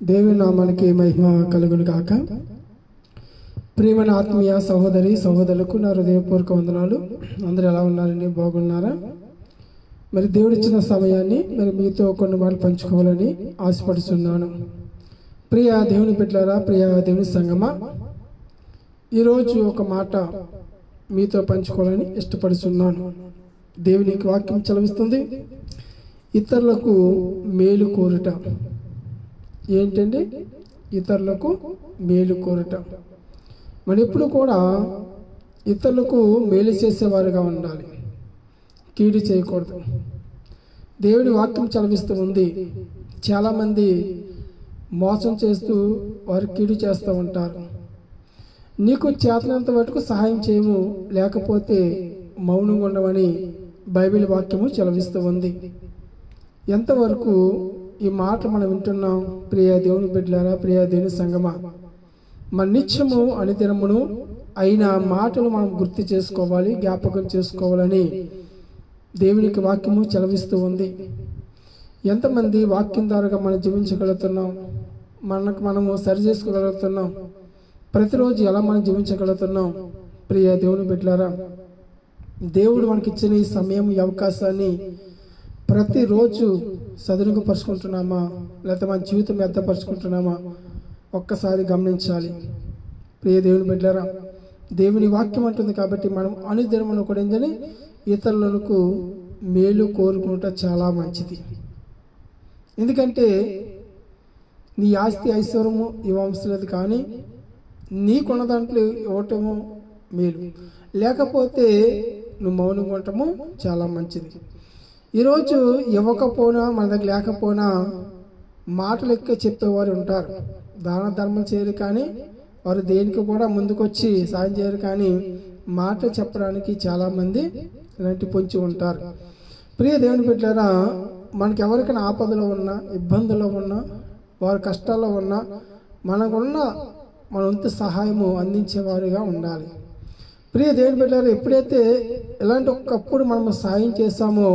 దేవి నామానికి మహిమ కలుగును కాక ప్రియమైన ఆత్మీయ సహోదరి సహోదరులకు నా హృదయపూర్వక వందనాలు. అందరూ ఎలా ఉన్నారండి? బాగున్నారా? మరి దేవుడిచ్చిన సమయాన్ని మరి మీతో కొన్ని మాటలు పంచుకోవాలని ఆశపడుతున్నాను ప్రియ దేవుని పెట్టారా ప్రియ దేవుని సంగమా ఈరోజు ఒక మాట మీతో పంచుకోవాలని ఇష్టపడుతున్నాను దేవునికి వాక్యం చలవిస్తుంది ఇతరులకు మేలు కోరుట. ఏంటండి? ఇతరులకు మేలు కోరటం. మరి ఎప్పుడు కూడా ఇతరులకు మేలు చేసేవారుగా ఉండాలి. కీడు చేయకూడదు. దేవుడి వాక్యం చలవిస్తూ ఉంది. చాలామంది మోసం చేస్తూ వారు కీడు చేస్తూ ఉంటారు. నీకు చేతనంత వరకు సహాయం చేయము లేకపోతే మౌనంగా ఉండమని బైబిల్ వాక్యము చలవిస్తూ ఉంది. ఎంతవరకు ఈ మాట మనం వింటున్నాం. ప్రియ దేవుని బిడ్డలారా ప్రియ దేవుని సంగమ. మన నిత్యము అనిదినమును అయిన మాటలు మనం గుర్తు చేసుకోవాలి జ్ఞాపకం చేసుకోవాలని దేవునికి వాక్యము చలవిస్తూ ఉంది. ఎంతమంది వాక్యం ద్వారా మనం జీవించగలుగుతున్నాం? మనకు మనము సరి చేసుకోగలుగుతున్నాం? ప్రతిరోజు ఎలా మనం జీవించగలుగుతున్నాం? ప్రియ దేవుని బిడ్డలారా దేవుడు మనకిచ్చిన ఈ సమయం ఈ అవకాశాన్ని ప్రతిరోజు సదురుపరుచుకుంటున్నామా లేకపోతే మన జీవితం వ్యర్థపరుచుకుంటున్నామా? ఒక్కసారి గమనించాలి. ప్రియ దేవుని బిడ్డారా దేవుని వాక్యం అంటుంది కాబట్టి మనం అనుదినమును కూడా ఏంటని ఇతరులకు మేలు కోరుకుంట చాలా మంచిది. ఎందుకంటే నీ ఆస్తి ఐశ్వర్యము ఇవ్వలేదు కానీ నీకున్న దాంట్లో ఇవ్వటము మేలు. లేకపోతే నువ్వు మౌనంగా ఉండటము చాలా మంచిది. ఈరోజు ఇవ్వకపోయినా మన దగ్గర లేకపోయినా మాటలు ఎక్కువ చెప్పేవారు ఉంటారు. దాన ధర్మం చేయరు కానీ వారు దేనికి కూడా ముందుకొచ్చి సాయం చేయరు కానీ మాట చెప్పడానికి చాలామంది ఇలాంటి పొంచి ఉంటారు. ప్రియ దేవుని బిడ్డారా మనకి ఎవరికైనా ఆపదలో ఉన్నా ఇబ్బందుల్లో ఉన్నా వారి కష్టాల్లో ఉన్నా మనకున్న మన వంతు సహాయము అందించేవారుగా ఉండాలి. ప్రియ దేవుని బిడ్డారు ఎప్పుడైతే ఇలాంటి ఒక్కప్పుడు మనం సాయం చేస్తామో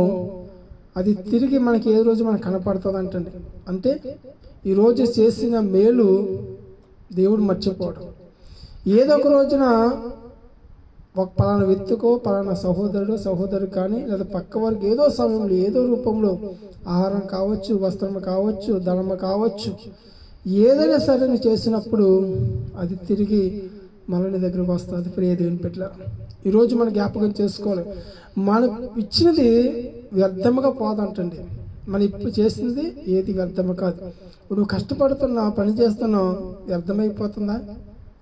అది తిరిగి మనకి ఏ రోజు మనకు కనపడుతుంది అంటండి. అంటే ఈరోజు చేసిన మేలు దేవుడు మర్చిపోవడం. ఏదో ఒక రోజున ఒక పలానా వ్యక్తికో పలానా సహోదరుడు సహోదరు కానీ లేదా పక్క వారికి ఏదో సమయంలో ఏదో రూపంలో ఆహారం కావచ్చు వస్త్రం కావచ్చు ధనము కావచ్చు ఏదైనా సరే చేసినప్పుడు అది తిరిగి మళ్ళీ దగ్గరకు వస్తుంది. ప్రియ దేవుని పెట్ల ఈరోజు మనం జ్ఞాపకం చేసుకోవాలి. మనం ఇచ్చినది వ్యర్థముగా పోదంటండి. మనం ఇప్పుడు చేసింది ఏది వ్యర్థము కాదు. నువ్వు కష్టపడుతున్నా పని చేస్తున్నావు వ్యర్థమైపోతుందా?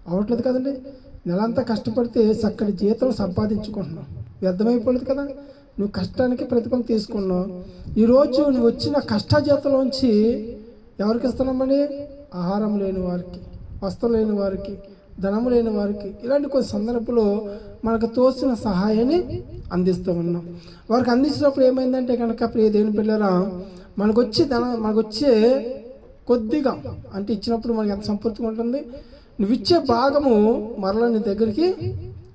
అవట్లేదు కదండి. నెలంతా కష్టపడితే చక్కటి జీతం సంపాదించుకుంటున్నావు. వ్యర్థమైపోలేదు కదా. నువ్వు కష్టానికి ప్రతిఫలం తీసుకున్నావు. ఈరోజు నువ్వు వచ్చిన కష్టజీతంలోంచి ఎవరికి ఇస్తున్నామని ఆహారం లేని వారికి వస్త్రం లేని వారికి ధనము లేని వారికి ఇలాంటి కొన్ని సందర్భంలో మనకు తోచిన సహాయాన్ని అందిస్తూ ఉన్నాం. వారికి అందించినప్పుడు ఏమైందంటే కనుక ప్రియ దేవుని పిల్లరా మనకు వచ్చే ధన మనకు వచ్చే కొద్దిగా అంటే ఇచ్చినప్పుడు మనకి ఎంత సంపూర్తిగా ఉంటుంది? నువ్వు ఇచ్చే భాగము మరలా నీ దగ్గరికి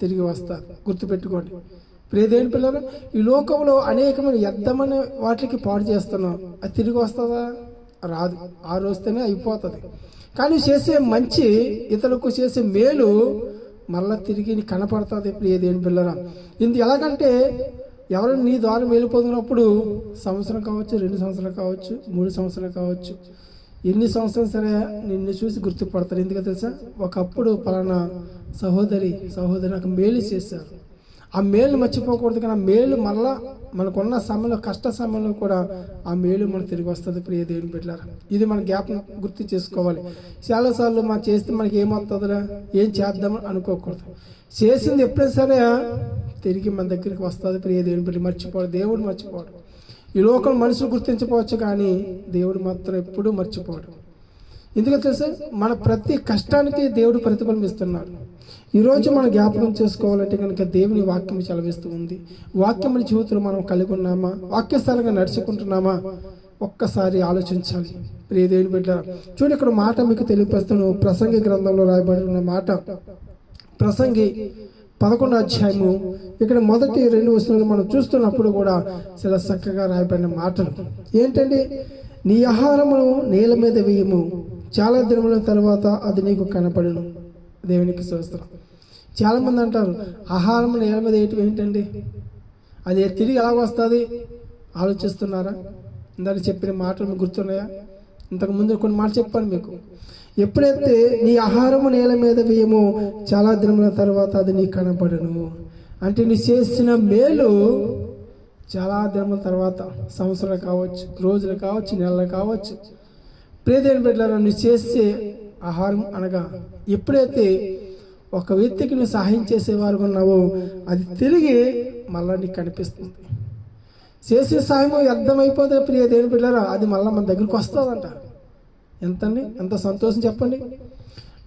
తిరిగి వస్తారు గుర్తుపెట్టుకోండి. ప్రియదేవుని పిల్లలు ఈ లోకంలో అనేకమైన వ్యర్థమైన వాటికి పాడు చేస్తున్నాం. అది తిరిగి వస్తుందా? రాదు. ఆ రోజుతోనే అయిపోతుంది. కానీ చేసే మంచి ఇతరులకు చేసే మేలు మళ్ళా తిరిగి కనపడుతుంది ప్రియ దేని పిల్లరా? ఇది ఎలాగంటే ఎవరు నీ ద్వారా మేలు పొందినప్పుడు సంవత్సరం కావచ్చు రెండు సంవత్సరాలు కావచ్చు మూడు సంవత్సరాలు కావచ్చు ఎన్ని సంవత్సరాలు సరే నిన్ను చూసి గుర్తుపడతారు. ఎందుకు తెలుసా? ఒకప్పుడు పలానా సహోదరి సహోదరి నాకు మేలు చేశారు. ఆ మేలు మర్చిపోకూడదు కానీ ఆ మేలు మళ్ళా మనకున్న సమయంలో కష్ట సమయంలో కూడా ఆ మేలు మనకు తిరిగి వస్తుంది. ప్రియ దేవుని బిడ్డలారా ఇది మన జ్ఞాపకం గుర్తు చేసుకోవాలి. చాలాసార్లు మనం చేస్తే మనకి ఏమవుతుందిరా? ఏం చేద్దామని అనుకోకూడదు. చేసింది ఎప్పుడైనా సరే తిరిగి మన దగ్గరికి వస్తుంది. ప్రియ దేవుని బిడ్డ మర్చిపోవడం దేవుడు మర్చిపోవడం ఈ లోకం మనుషులు గుర్తించకపోవచ్చు కానీ దేవుడు మాత్రం ఎప్పుడూ మర్చిపోవడం ఎందుకంటే తెలుసా? మన ప్రతి కష్టానికి దేవుడు ప్రతిఫలం ఇస్తున్నాడు. ఈరోజు మనం జ్ఞాపకం చేసుకోవాలంటే కనుక దేవుని వాక్యం చలవిస్తూ ఉంది. వాక్యం జీవితంలో మనం కలిగి ఉన్నామా వాక్యస్థలంగా నడుచుకుంటున్నామా? ఒక్కసారి ఆలోచించాలి. ప్రియ దేవుని బిడ్డ చూడండి ఇక్కడ మాట మీకు తెలియపరుస్తాను ప్రసంగి గ్రంథంలో రాయబడి ఉన్న మాట. ప్రసంగి పదకొండు అధ్యాయము ఇక్కడ మొదటి రెండు వస్తువులు మనం చూస్తున్నప్పుడు కూడా చాలా చక్కగా రాయబడిన మాటలు. ఏంటండి నీ ఆహారమును నేల మీద వేయము. చాలా దినముల తర్వాత అది నీకు కనపడను. దేవునికి స్తోత్రం. చాలామంది అంటారు ఆహారం నేల మీద వేయటం ఏంటండి? అది తిరిగి ఎలా వస్తుంది? ఆలోచిస్తున్నారా? ఇందాక చెప్పిన మాటలు మీకు గుర్తున్నాయా? ఇంతకు ముందు కొన్ని మాటలు చెప్పాను మీకు. ఎప్పుడైతే నీ ఆహారము నేల మీద వేయమో చాలా దినముల తర్వాత అది నీకు కనపడను. అంటే నీ చేసిన మేలు చాలా దినముల తర్వాత సంవత్సరాలు కావచ్చు రోజులు కావచ్చు నెలలు కావచ్చు. ప్రేదేని బిడ్డలారా నువ్వు చేసే ఆహారం అనగా ఎప్పుడైతే ఒక వ్యక్తికి నువ్వు సహాయం చేసేవారు ఉన్నావో అది తిరిగి మళ్ళా నీకు కనిపిస్తుంది. చేసే సాయం వ్యర్థమైపోతే ప్రియ దేని పిల్లరా అది మళ్ళీ మన దగ్గరికి వస్తుందంట. ఎంతండి? ఎంత సంతోషం చెప్పండి.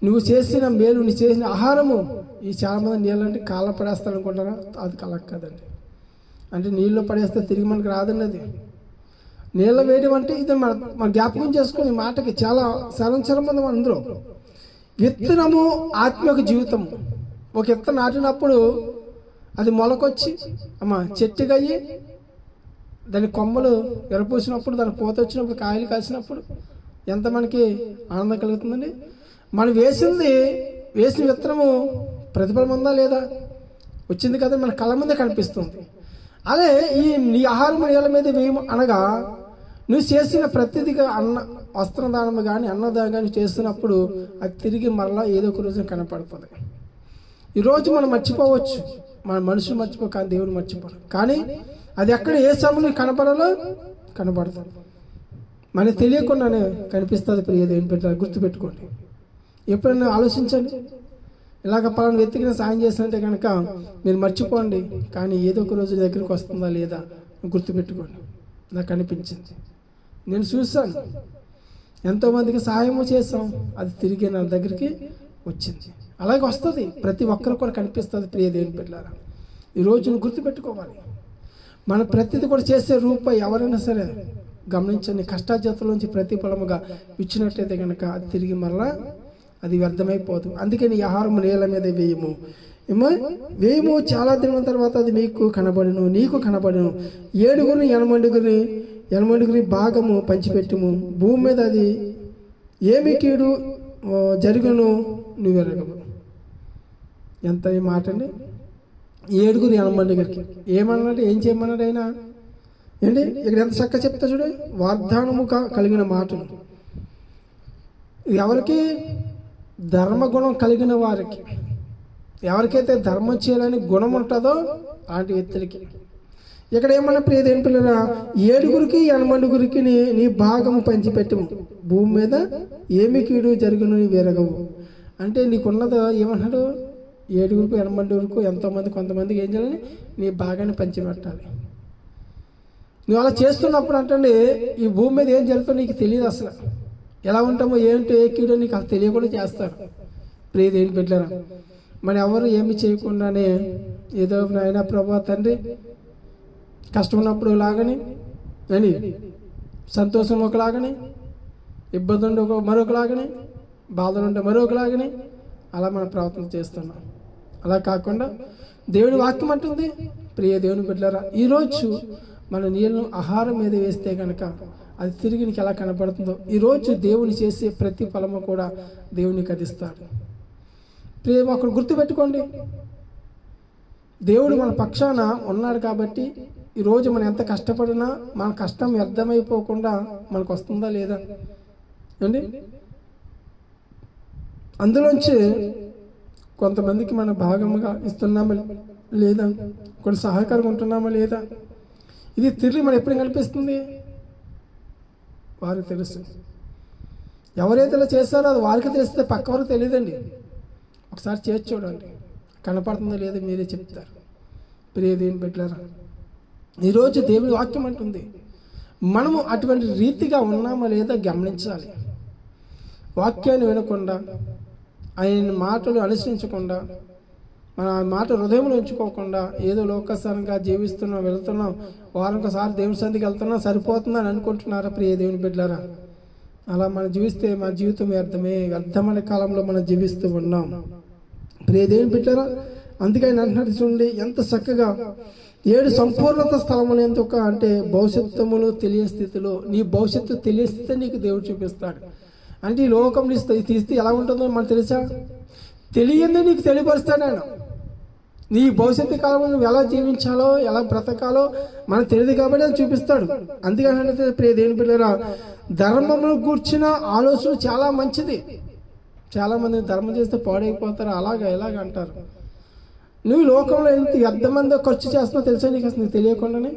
నువ్వు చేసిన మేలు నువ్వు చేసిన ఆహారము ఈ చాలామంది నీళ్ళంటే కాళ్ళ పడేస్తారనుకుంటారా అది కలక్కదండి. అంటే నీళ్ళు పడేస్తే తిరిగి మనకు రాదండి అది నీళ్ళ వేయడం అంటే ఇది మన మన జ్ఞాపకం చేసుకుని మాటకి చాలా సరం మంది అందరూ. విత్తనము ఆత్మీయ జీవితం. ఒక విత్తనం నాటినప్పుడు అది మొలకొచ్చి అమ్మ చెట్టుకయ్యి దాని కొమ్మలు ఎరపూసినప్పుడు దాని పూత వచ్చినప్పుడు కాయలు కాసినప్పుడు ఎంత మనకి ఆనందం కలుగుతుందండి? మనం వేసింది వేసిన విత్తనము ప్రతిఫలం ఉందా లేదా? వచ్చింది కదా మన కళ్ళ ముందే కనిపిస్తుంది. అదే ఈ నీ ఆహారం నీళ్ళ మీద వేయము అనగా నువ్వు చేసిన ప్రతిదిగా అన్న వస్త్రదానం కానీ అన్నదానం కానీ చేస్తున్నప్పుడు అది తిరిగి మరలా ఏదో ఒక రోజు కనపడుతుంది. ఈరోజు మనం మర్చిపోవచ్చు. మన మనుషులు మర్చిపో కానీ దేవుడు మర్చిపోరు కానీ అది ఎక్కడ ఏ సమయంలో కనపడాలో కనపడుతుంది మనకి తెలియకుండానే కనిపిస్తుంది ప్రియ దేవుని పెట్టాలి గుర్తుపెట్టుకోండి. ఎప్పుడైనా ఆలోచించండి. ఇలాగ పలానా వ్యక్తికి సాయం చేసినట్టే కనుక మీరు మర్చిపోండి. కానీ ఏదో ఒక రోజు దగ్గరికి వస్తుందా లేదా గుర్తుపెట్టుకోండి. నాకు అనిపించింది నేను చూశాను. ఎంతోమందికి సహాయము చేసాం అది తిరిగి నా దగ్గరికి వచ్చింది. అలాగే వస్తుంది. ప్రతి ఒక్కరు కూడా కనిపిస్తుంది. ప్రియ దేవుని బిడ్డలారా ఈ రోజు గుర్తుపెట్టుకోవాలి. మన ప్రతిది కూడా చేసే రూపాయి ఎవరైనా సరే గమనించండి. కష్టాజాతుల ప్రతిఫలముగా ఇచ్చినట్టయితే కనుక అది తిరిగి మరలా అది వ్యర్థమైపోదు. అందుకని ఆహారం నేల మీద వేయము. ఏమో? వేయము. చాలా దినం తర్వాత అది మీకు కనబడును. నీకు కనబడును. ఏడుగురిని ఎనమండుగురిని ఎనమండుగురి భాగము పంచిపెట్టుము. భూమి మీద అది ఏమి కీడు జరుగును? నువ్వు ఎరగము ఎంత ఈ మాట అండి ఏడుగురు ఎనమండుగురికి. ఏమన్నాడు ఏం చేయమన్నాడు ఆయన? ఏంటి? ఇక్కడ ఎంత చక్కగా చెప్తా చూడు. వాగ్దానము కలిగిన మాటలు. ఎవరికి? ధర్మగుణం కలిగిన వారికి. ఎవరికైతే ధర్మం చేయాలని గుణం ఉంటుందో అలాంటి వ్యక్తులకి. ఇక్కడ ఏమన్నా ప్రియ పిల్లరా ఏడుగురికి ఎనమండుగురికి నీ నీ భాగము పంచిపెట్టము. భూమి మీద ఏమి కీడు జరుగును విరగవు. వెరగవు అంటే నీకున్నదో ఏమన్నాడు? ఏడుగురికి ఎనమండుగురికి ఎంతోమంది కొంతమందికి ఏం చేయాలని నీ భాగాన్ని పంచిపెట్టాలి. నువ్వు అలా చేస్తున్నప్పుడు అంటే ఈ భూమి మీద ఏం జరుగుతుందో నీకు తెలియదు అసలు. ఎలా ఉంటామో ఏంటో ఏ కీడో నీకు అది తెలియకుండా చేస్తారు ప్రియ ఏం పెట్టారా మరి ఎవరు ఏమి చేయకుండానే ఏదో నాయన ప్రభా తండ్రి కష్టం ఉన్నప్పుడు లాగని అని సంతోషం ఒకలాగని ఇబ్బంది ఉండే ఒక మరొకలాగని బాధలు ఉంటే మరొకలాగని అలా మనం ప్రవర్తన చేస్తున్నాం. అలా కాకుండా దేవుని వాక్యం అంటుంది ప్రియ దేవుని బిడ్డలారా ఈరోజు మన నీళ్ళను ఆహారం మీద వేస్తే కనుక అది తిరిగి నీకు ఎలా కనపడుతుందో ఈరోజు దేవుని చేసే ప్రతి ఫలము కూడా దేవునికి అందిస్తాడు. ప్రేమ ఒకరు గుర్తుపెట్టుకోండి. దేవుడు మన పక్షాన ఉన్నాడు కాబట్టి ఈరోజు మనం ఎంత కష్టపడినా మన కష్టం వ్యర్థమైపోకుండా మనకు వస్తుందా లేదా? అండి అందులోంచి కొంతమందికి మనం భాగముగా ఇస్తున్నామా లేదా? కొన్ని సహకారం ఉంటున్నామా లేదా? ఇది తిరిగి మనం ఎప్పుడు కనిపిస్తుంది? వారికి తెలుసు. ఎవరైతే ఇలా చేస్తారో అది వారికి తెలిస్తే పక్క తెలియదండి. ఒకసారి చేసి చూడండి. కనపడుతుందో లేదో మీరే చెప్తారు. ప్రియ దేవుని పెట్టారా ఈరోజు దేవుని వాక్యం అంటుంది మనము అటువంటి రీతిగా ఉన్నామా లేదా గమనించాలి. వాక్యాన్ని వినకుండా ఆయన మాటలు అనుసరించకుండా మన మాట హృదయంలో ఉంచుకోకుండా ఏదో లోకస్థానంగా జీవిస్తున్నాం వెళ్తున్నాం వారంకోసారి దేవుని సంధికి వెళ్తున్నాం సరిపోతుందని అనుకుంటున్నారా ప్రియ దేవుని బిడ్డారా అలా మనం జీవిస్తే మన జీవితం వ్యర్థమే వ్యర్థమైన కాలంలో మనం జీవిస్తూ ఉన్నాం. ప్రియ దేవుని బిడ్డారా అందుకే ఆయన అంటున్నాడు చూడండి ఎంత చక్కగా ఏడు సంపూర్ణత స్థలములు ఎందుక అంటే భవిష్యత్తుములు తెలియని స్థితిలో నీ భవిష్యత్తు తెలియని స్థితి నీకు దేవుడు చూపిస్తాడు. అంటే ఈ లోకం తీస్తే తీస్తే ఎలా ఉంటుందో మనకు తెలుసా? తెలియందే నీకు తెలియపరుస్తాడు ఆయన. నీ భవిష్యత్తు కాలంలో నువ్వు ఎలా జీవించాలో ఎలా బ్రతకాలో మనకు తెలియదు కాబట్టి అది చూపిస్తాడు. అందుకని ప్రియ దేని పిల్లరా ధర్మమును కూర్చిన ఆలోచన చాలా మంచిది. చాలామంది ధర్మం చేస్తే పాడైపోతారు అలాగా ఇలాగ అంటారు. నువ్వు లోకంలో ఎంత ఎంతమంది ఖర్చు చేస్తున్నా తెలుసా నీకు అసలు నీకు తెలియకుండానే?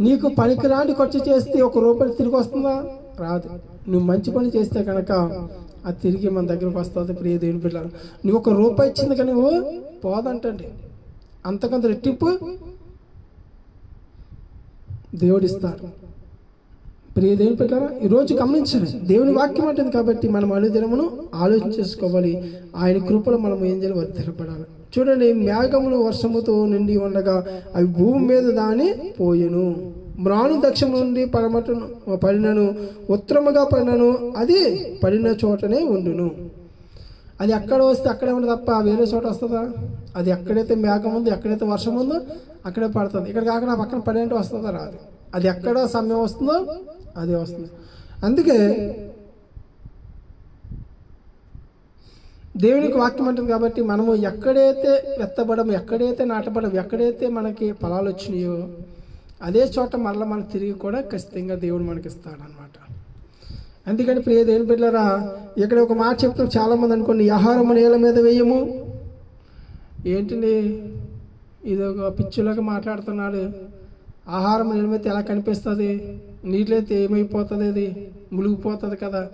నీకు పనికిరాని ఖర్చు చేస్తే ఒక రూపాయి తిరిగి వస్తుందా? రాదు. నువ్వు మంచి పని చేస్తే కనుక అది తిరిగి మన దగ్గరకు వస్తుంది ప్రియ దేవుని పిల్లలు నువ్వు ఒక రూపాయి ఇచ్చింది కానీ నువ్వు పోదంటండి. అంతకంత రెట్టింపు దేవుడు ఇస్తాడు ప్రియ దేవుని పెట్టారా ఈరోజు గమనించండి. దేవుని వాక్యం అంటుంది కాబట్టి మనం అనుదినమును ఆలోచించుకోవాలి ఆయన కృపలో మనం ఏం చేయాలి వర్ధిల్లపడాలి చూడండి మేఘములు వర్షముతో నిండి ఉండగా అవి భూమి మీద దాని పోయెను. మ్రాను దక్షిణ నుండి పడమటను పడినను ఉత్తరముగా పడినను అది పడిన చోటనే ఉండును. అది ఎక్కడ వస్తే అక్కడే ఉండదు తప్ప వేరే చోట వస్తుందా? అది ఎక్కడైతే మేఘం ఉందో ఎక్కడైతే వర్షం ఉందో అక్కడే పడుతుంది. ఇక్కడ కాకుండా పక్కన పడేంటి వస్తుందా? రాదు. అది ఎక్కడ సమయం వస్తుందో అదే వస్తుంది. అందుకే దేవునికి వాక్యం అంటుంది కాబట్టి మనము ఎక్కడైతే ఎత్తబడము ఎక్కడైతే నాటబడము ఎక్కడైతే మనకి ఫలాలు వచ్చినాయో అదే చోట మరలా మనం తిరిగి కూడా ఖచ్చితంగా దేవుడు మనకి ఇస్తాడనమాట అందుకని ప్రియ దేవుని బిడ్డరా ఇక్కడ ఒక మాట చెప్తాం చాలామంది అనుకోండి ఆహారం నేల మీద వేయము. ఏంటండి? ఇది ఒక పిచ్చులాగా మాట్లాడుతున్నాడు. ఆహారం నేల మీద ఎలా కనిపిస్తుంది? నీళ్ళు అయితే ఏమైపోతుంది అది? మునిగిపోతుంది కదా?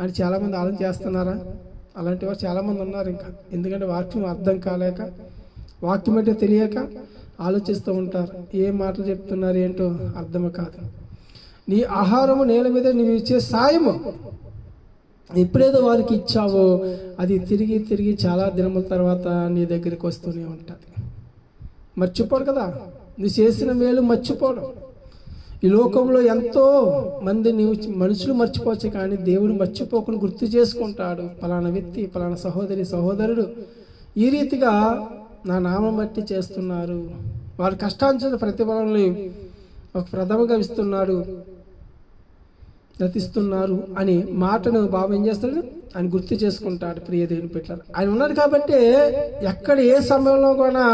అని చాలామంది ఆలోచన చేస్తున్నారా? అలాంటి వారు చాలామంది ఉన్నారు ఇంకా. ఎందుకంటే వాక్యం అర్థం కాలేక వాక్యం అంటే తెలియక ఆలోచిస్తూ ఉంటారు. ఏ మాటలు చెప్తున్నారు ఏంటో అర్థమే కాదు. నీ ఆహారము నేల మీద నీవు ఇచ్చే సాయము ఎప్పుడేదో వారికి ఇచ్చావో అది తిరిగి తిరిగి చాలా దినముల తర్వాత నీ దగ్గరికి వస్తూనే ఉంటుంది. మర్చిపోడు కదా? నువ్వు చేసిన మేలు మర్చిపోవడం ఈ లోకంలో ఎంతో మంది మనుషులు మర్చిపోవచ్చు కానీ దేవుడు మర్చిపోకుండా గుర్తు చేసుకుంటాడు. పలానా వ్యక్తి పలానా సహోదరి సహోదరుడు ఈ రీతిగా నా నామం బట్టి చేస్తున్నారు. వారు కష్టాంచిన ప్రతిఫలాన్ని ఒక ప్రథమగా ఇస్తున్నాడు నతిస్తున్నారు అని మాటను బాబు ఏం చేస్తాడు? ఆయన గుర్తు చేసుకుంటాడు ప్రియ దేవుని పెట్టారు ఆయన ఉన్నాడు కాబట్టి ఎక్కడ ఏ సమయంలో కూడా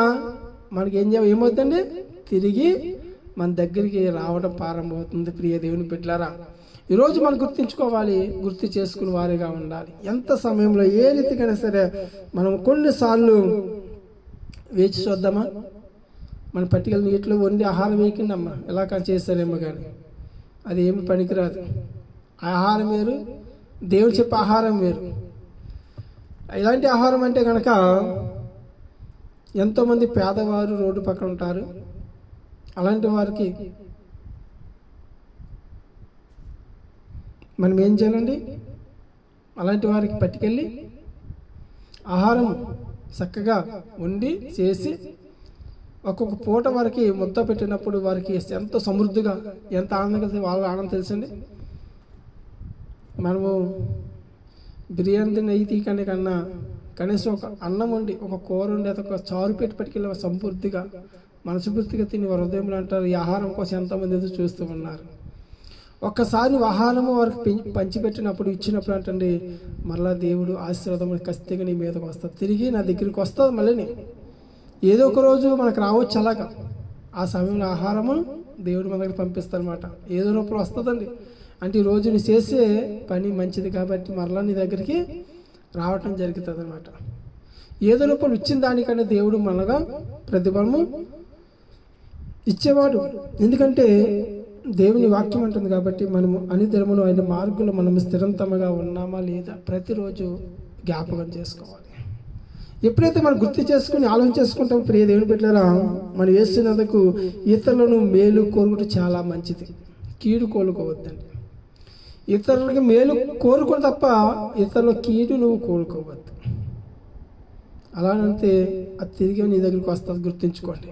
మనకి ఏం చేయ ఏమవుతుందండి? తిరిగి మన దగ్గరికి రావడం ప్రారంభమవుతుంది. ప్రియ దేవుని పెట్టారా ఈరోజు మనం గుర్తించుకోవాలి గుర్తు చేసుకుని వారిగా ఉండాలి. ఎంత సమయంలో ఏ రీతికైనా సరే మనం కొన్నిసార్లు వేచి చూద్దామా? మన పట్టికలు నీటిలో వండి ఆహారం వేయకుండమ్మా. ఎలా కానీ చేస్తారేమో కానీ అది ఏమి పనికిరాదు. ఆహారం వేరు దేవుడు చెప్పే ఆహారం వేరు. ఇలాంటి ఆహారం అంటే కనుక ఎంతోమంది పేదవారు రోడ్డు పక్కన ఉంటారు. అలాంటి వారికి మనం ఏం చేయాలండి? అలాంటి వారికి పట్టుకెళ్ళి ఆహారం చక్కగా వండి చేసి ఒక్కొక్క పూట వారికి ముద్ద పెట్టినప్పుడు వారికి ఎంత సమృద్ధిగా ఎంత ఆనందం కలిసి వాళ్ళ ఆనందం తెలుసండి? మనము బిర్యానీ నెయ్యి తీకండి కన్నా కనీసం ఒక అన్నం వండి ఒక కూర వండి ఒక చారు పెట్టి పట్టుకెళ్ళి సమృద్ధిగా మనస్ఫూర్తిగా తిని వారి హృదయంలో అంటారు. ఈ ఆహారం కోసం ఎంతమంది ఎదురు చూస్తూ ఉన్నారు. ఒక్కసారి ఆహారము వారికి పంచిపెట్టినప్పుడు ఇచ్చినప్పుడు అంటే మరలా దేవుడు ఆశీర్వాదం ఖచ్చితంగా నీ మీదకి వస్తుంది తిరిగి నా దగ్గరికి వస్తుంది మళ్ళీ ఏదో ఒక రోజు మనకు రావచ్చు అలాగా. ఆ సమయంలో ఆహారము దేవుడు మన దగ్గర పంపిస్తారనమాట ఏదో రూపంలో వస్తుందండి. అంటే ఈ రోజు నువ్వు చేసే పని మంచిది కాబట్టి మరలా నీ దగ్గరికి రావటం జరుగుతుంది అనమాట ఏదో రూపంలో ఇచ్చిన దానికంటే దేవుడు మనగా ప్రతిఫలము ఇచ్చేవాడు. ఎందుకంటే దేవుని వాక్యం అంటుంది కాబట్టి మనము అనుదినములు ఆయన మార్గంలో మనం స్థిరంతమగా ఉన్నామా లేదా ప్రతిరోజు జ్ఞాపకం చేసుకోవాలి. ఎప్పుడైతే మనం గుర్తు చేసుకుని ఆలోచన చేసుకుంటాం ప్రియ దేవుని బిడ్డలారా మనం వేస్తున్నందుకు ఇతరులను మేలు కోరుకుంటే చాలా మంచిది. కీడు కోలుకోవద్దండి. ఇతరులకి మేలు కోరుకుని తప్ప ఇతరుల కీడు నువ్వు కోరుకోవద్దు. అలానంటే అది తిరిగి నీ దగ్గరికి వస్తుంది గుర్తుంచుకోండి.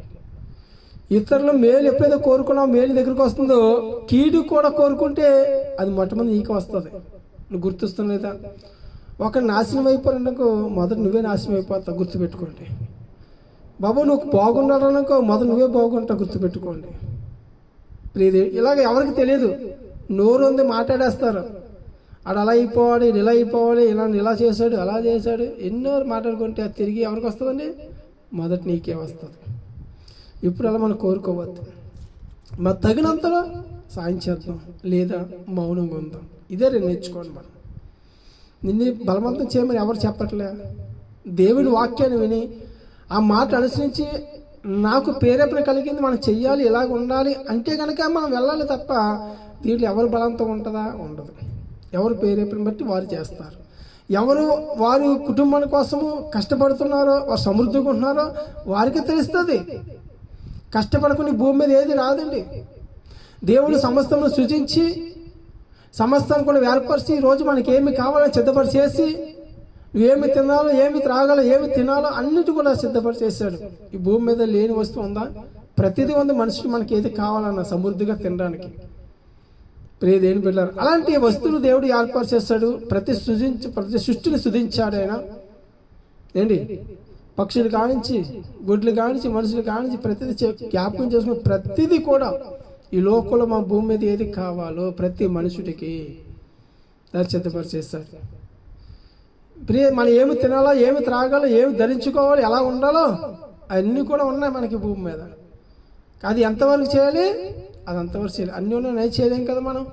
ఇతరులు మేలు ఎప్పుడైతే కోరుకున్నావు మేలు దగ్గరికి వస్తుందో కీడు కూడా కోరుకుంటే అది మొట్టమొదటి నీకు వస్తుంది. నువ్వు గుర్తుస్తున్నా లేదా ఒక నాశనం అయిపోయినకో మొదట నువ్వే నాశనం అయిపోతావు గుర్తుపెట్టుకోండి. బాబు నువ్వు బాగున్నాడనుకో మొదట నువ్వే బాగుంటావు గుర్తుపెట్టుకోండి. ప్రియదే ఇలాగ ఎవరికి తెలియదు. నోరు ఉంది మాట్లాడేస్తారు. ఆడు అలా అయిపోవాలి ఇలా అయిపోవాలి ఇలా ఇలా చేశాడు అలా చేశాడు ఎన్నో మాట్లాడుకుంటే అది తిరిగి ఎవరికి వస్తుందండి? మొదట నీకే వస్తుంది. ఇప్పుడు అలా మనం కోరుకోవద్దు. మరి తగినంతలో సాయం చేద్దాం. లేదా మౌనంగా ఉందాం. ఇదే నేను నేర్చుకోండి మనం. నిన్ను బలవంతం చేయమని ఎవరు చెప్పట్లే? దేవుడి వాక్యాన్ని విని ఆ మాట అనుసరించి నాకు ప్రేరేపణ కలిగింది మనం చెయ్యాలి ఇలాగ ఉండాలి అంటే కనుక మనం వెళ్ళాలి తప్ప దీంట్లో ఎవరు బలవంతం ఉంటుందా? ఉండదు. ఎవరు ప్రేరేపణ బట్టి వారు చేస్తారు. ఎవరు వారి కుటుంబాల కోసము కష్టపడుతున్నారో వారు సమృద్ధిగా ఉంటున్నారో వారికి తెలుస్తుంది. కష్టపడకుని భూమి మీద ఏది రాదండి. దేవుడు సమస్తము సృజించి సమస్తం కూడా ఏర్పరిచి రోజు మనకి ఏమి కావాలో సిద్ధపరిచేసి ఏమి తినాలో ఏమి త్రాగాలో ఏమి తినాలో అన్నిటి కూడా సిద్ధపరిచేశాడు. ఈ భూమి మీద లేని వస్తువు ఉందా? ప్రతిదీ ఉంది. మనిషికి మనకి ఏది కావాలన్నా సమృద్ధిగా తినడానికి. ప్రియ బిడ్డారు అలాంటి వస్తువులు దేవుడు ఏర్పాటు చేస్తాడు ప్రతి సృజించి ప్రతి సృష్టిని సృజించాడు ఆయన. ఏంటి? పక్షులు కానించి గుడ్లు కానించి మనుషులు కానించి ప్రతిదీ చే- జ్ఞాపకం చేసుకుని ప్రతిదీ కూడా ఈ లోకంలో మా భూమి మీద ఏది కావాలో ప్రతి మనుషుడికి దాన్ని సిద్ధపరిచేస్తాడు ప్రియ మనం ఏమి తినాలో ఏమి త్రాగాలో ఏమి ధరించుకోవాలో ఎలా ఉండాలో అన్నీ కూడా ఉన్నాయి మనకి భూమి మీద. అది ఎంతవరకు చేయాలి? అది అంతవరకు చేయాలి. అన్నీ ఉన్నాయి చేయలేం కదా మనం.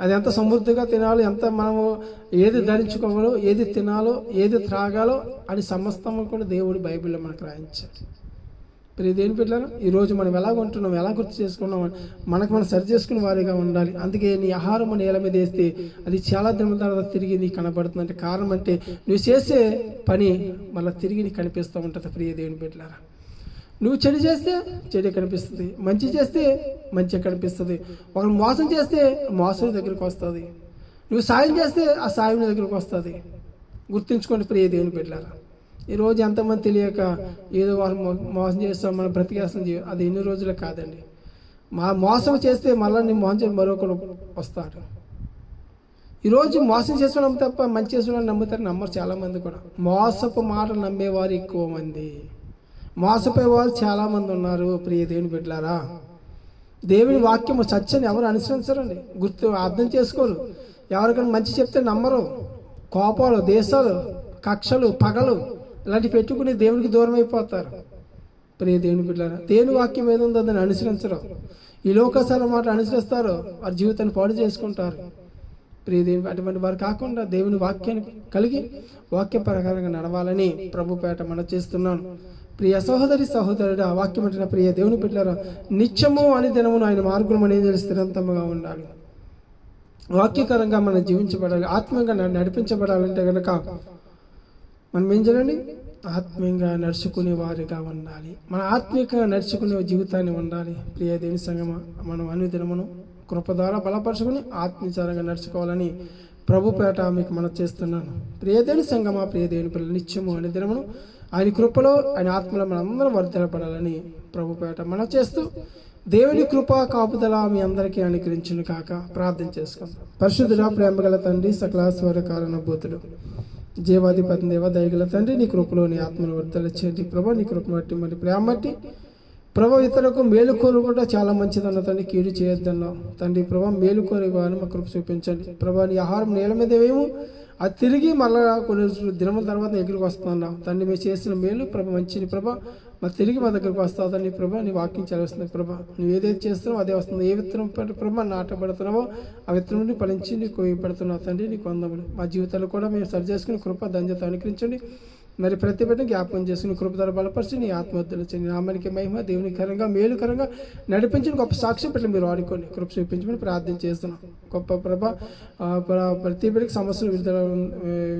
అది ఎంత సమృద్ధిగా తినాలో ఎంత మనము ఏది ధరించుకోవాలో ఏది తినాలో ఏది త్రాగాలో అని సమస్తము కూడా దేవుడు బైబిల్లో మనకు రాయించారు మరి దేని పిల్లలు ఈరోజు మనం ఎలా ఉంటున్నాం ఎలా గుర్తు చేసుకున్నాం మనకు మనం సరి చేసుకునే వారిగా ఉండాలి. అందుకే నీ ఆహారం నేల మీద వేస్తే అది చాలా దినముల తర్వాత తిరిగి నీకు కనబడుతుంది అంటే కారణం అంటే నువ్వు చేసే పని మళ్ళీ తిరిగి నీకు కనిపిస్తూ ఉంటుంది ప్రియ దేవుని బిడ్డలారా. నువ్వు చెడు చేస్తే చెడు కనిపిస్తుంది. మంచి చేస్తే మంచి కనిపిస్తుంది. ఒకరు మోసం చేస్తే మోసం దగ్గరికి వస్తుంది. నువ్వు సాయం చేస్తే ఆ సాయం నీ దగ్గరికి వస్తుంది. గుర్తుంచుకోండి ప్రియ దేవుని బిడ్డలారా. ఈరోజు ఎంతమంది తెలియక ఏదో వాళ్ళు మోసం చేస్తాం మనం బ్రతికేస్తాం అది ఎన్ని రోజులు కాదండి. మా మోసం చేస్తే మళ్ళీ నీ మోసం చేసి మరొకరు వస్తాడు. ఈరోజు మోసం చేస్తున్నాం తప్ప మంచి చేస్తున్నాం నమ్ముతారు నమ్మరు చాలామంది కూడా. మోసపు మాటలు నమ్మేవారు ఎక్కువ మంది. మోసపోయేవారు చాలామంది ఉన్నారు ప్రియ దేవుని బిడ్డలారా. దేవుని వాక్యము సత్యని ఎవరు అనుసరించరండి? గుర్తు అర్థం చేసుకోరు. ఎవరికైనా మంచి చెప్తే నమ్మరు. కోపాలు దేశాలు కక్షలు పగలు ఇలాంటివి పెట్టుకుని దేవునికి దూరం అయిపోతారు. ప్రియ దేవుని బిడ్డారా దేవుని వాక్యం ఏది ఉందో దాన్ని అనుసరించరు. ఈ లోకసాల మాట అనుసరిస్తారు వారి జీవితాన్ని పాడు చేసుకుంటారు. ప్రియ దేవుని అటువంటి వారు కాకుండా దేవుని వాక్యాన్ని కలిగి వాక్య ప్రకారంగా నడవాలని ప్రభుపేట మన చేస్తున్నాను. ప్రియ సహోదరి సహోదరుడు ఆ వాక్యం అంటున్న ప్రియ దేవుని బిడ్డారా నిత్యము అని దినమును ఆయన మార్గం అనేది స్థిరంతముగా ఉండాలి. వాక్యకరంగా మనం జీవించబడాలి ఆత్మీయంగా నడిపించబడాలంటే కనుక మనం ఏం చేయాలి ఆత్మీయంగా నడుచుకునే వారిగా ఉండాలి. మన ఆత్మీయంగా నడుచుకునే జీవితాన్ని ఉండాలి. ప్రియ దేవుని సంగమ మనం అనుదినమును కృప ద్వారా బలపరుచుకుని ఆత్మీయచారంగా నడుచుకోవాలని ప్రభుపేట మీకు మనం చేస్తున్నాను. ప్రియదేవుని సంగమ ప్రియదేవుని పిల్లలు నిత్యము అనే దినమును ఆయన కృపలో ఆయన ఆత్మలో మనందరం వర్ధలపడాలని ప్రభుపేట మన చేస్తూ దేవుని కృప కాపుదల మీ అందరికీ అనుకరించును కాక ప్రార్థన చేసుకుందాం. పరిశుద్ధుడ ప్రేమగల తండ్రి సకల స్వర కారణభూతుడు జీవాధిపతి దేవ దయగల తండ్రి నీ కృపలో నీ ఆత్మను వర్ధల చేయండి ప్రభా నీ కృప బట్టి మరి ప్రేమ బట్టి. ప్రభా ఇతరులకు మేలు కూడా చాలా మంచిదన్న తండ్రి కీడు చేయొద్దన్నావు. తండ్రి ప్రభా మేలు కోరేవారు మా కృప చూపించండి. ప్రభా నీ ఆహారం నేల మీద వేయము. అది తిరిగి మళ్ళా కొన్ని దినముల తర్వాత దగ్గరికి వస్తున్నావు తండ్రి మేము చేసిన మేలు ప్రభ మంచిని ప్రభ. మరి తిరిగి మా దగ్గరకు వస్తావు తండ్రి ప్రభా నీ వాక్యం చదివిస్తుంది ప్రభా. నువ్వు ఏదైతే చేస్తున్నావో అదే వస్తుంది. ఏ విత్తనం పెట్టి ప్రభా నాటబడుతున్నావో ఆ విత్తనం నుండి ఫలించి నీకు కోయి పెడుతున్నావు తండ్రి నీకు అందములు మా జీవితాలు కూడా మేము సరి చేసుకుని కృప ధన్యత అనుకరించండి మరి ప్రతి బిడ్డ జ్ఞాపకం చేసుకుని కృపధర బలపరిచి నీ ఆత్మహత్యలు చెంది నామానికి మహిమ దేవునికరంగా మేలుకరంగా నడిపించిన గొప్ప సాక్ష్యం పెట్టి మీరు వాడుకోండి కృప చూపించమని ప్రార్థన చేస్తున్నాం. గొప్ప ప్రభ ప్రతి బిడ్డకి సమస్యలు విడుదల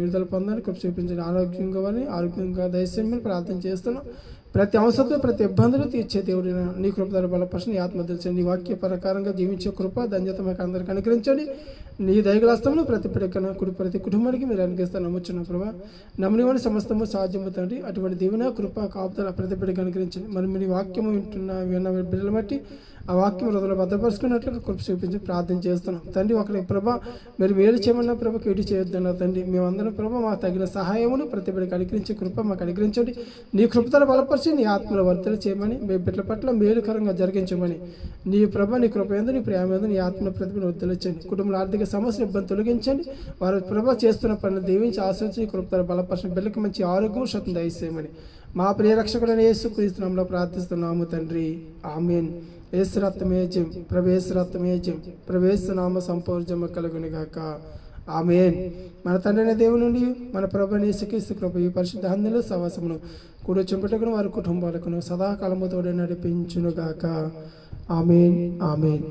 విడుదల పొందని కృప చూపించండి. ఆరోగ్యంగా అని ఆరోగ్యంగా దయచేయమని ప్రార్థన చేస్తున్నాం. ప్రతి అవసరంతో ప్రతి ఇబ్బందులు తీర్చే దేవుడి నీ కృపధర బలపరిచి ఆత్మ ఆత్మహత్యలు నీ వాక్య ప్రకారంగా జీవించే కృప ధన్యత మాకు అందరికీ అనుగ్రహించండి. నీ దయగలస్తములు ప్రతి పిడకన కుడి ప్రతి కుటుంబానికి మీరు అనుగ్రహిస్తాను నమ్ముచున్న ప్రభా. నమ్మని సమస్తము సాధ్యమవుతుంది అటువంటి దీవెన కృప కాపుదల ప్రతి బిడ్డకు అనుగ్రహించండి. మరి మీ వాక్యము వింటున్న విన్న బిడ్డలు బట్టి ఆ వాక్యం హృదయంలో భద్రపరుచుకున్నట్లుగా కృప చూపించి ప్రార్థన చేస్తున్నాం. తండ్రి ఒకరి ప్రభ మీరు మేలు చేయమన్న ప్రభ ఎటు చేయొద్దన్న తండ్రి. మేమందరం ప్రభ మాకు తగిన సహాయమును ప్రతి బిడ్డకు అనుగ్రహించి కృప మాకు అనుగ్రహించండి. నీ కృపతలు బలపరిచి నీ ఆత్మల వర్తలు చేయమని మీ బిడ్డల పట్ల మేలుకరంగా జరిగించమని. నీ ప్రభ నీ కృప ఎందు నీ ప్రేమ ఎందు నీ ఆత్మ ప్రతిభను వర్తలించండి కుటుంబంలో ఆర్థిక సమస్యలు ఇబ్బంది తొలగించండి. వారు ప్రభ చేస్తున్న పనులు దీవించి ఆశ్రయించి కృపతలు బలపరిచిన బిడ్డలకు మంచి ఆరోగ్యం శతం దయచేయమని. మా ప్రియ రక్షకుడైన యేసు క్రీస్తునామంలో ప్రార్థిస్తున్నాము తండ్రి. ఆమెన్. యేసు రక్తమే జయం ప్రవేశ రక్తమే జయం ప్రవేశ నామ సంపూర్జమ కలుగునిగాక. ఆమెన్. మన తండ్రి దేవుని నుండి మన ప్రభుని యేసుక్రీస్తు కృప ఈ పరిశుద్ధ హందెలు సవాసమును కూడా చెంపటకును వారి కుటుంబాలకును సదాకాలము తోడే నడిపించునుగాక. ఆమెన్. ఆమెన్.